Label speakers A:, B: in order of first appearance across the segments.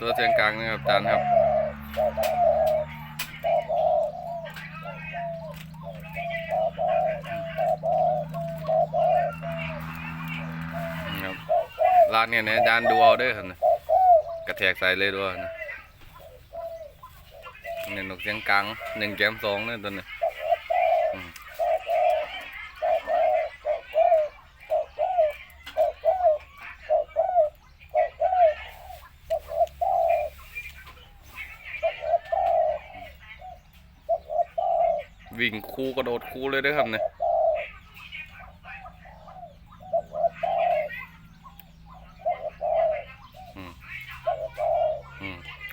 A: ตัวเสียงกลางนะครับจานครับครับร้านเนี่ยนะจานดูเอาด้อครับนะกระแทกใส่เลยด้วยนะเนี่ยนกเสียงกลางหนึ่งแกมสองเนี่ยตัวเนี้อืม วิ่งคูกระโดดคูเลยเด้วยครับเนี่ย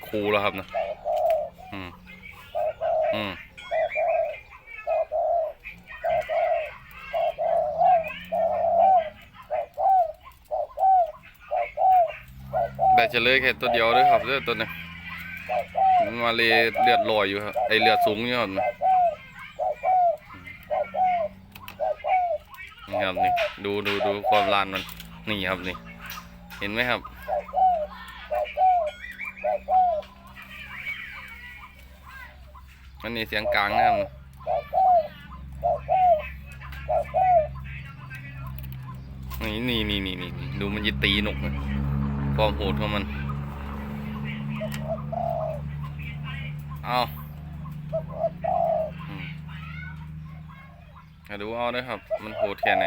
A: คูแล้วครับนะอืมอืมได้เลยแค่ตัวเดียวเลยครับเลือดตัวนี้มันมาเลยเลือดลอยอยู่ครับไอเลือดสูงอยู่ครับ นี่ครับนี่ดูดูดูความลานมันนี่ครับนี่ เห็นไหมครับ มันนี่เสียงกลางนะครับนี่นี่นี่นี่นี่นี่ดูมันจะตีหนกความโหดของมัน เอา ดูเอาด้วยครับ มันโหดแค่ไหน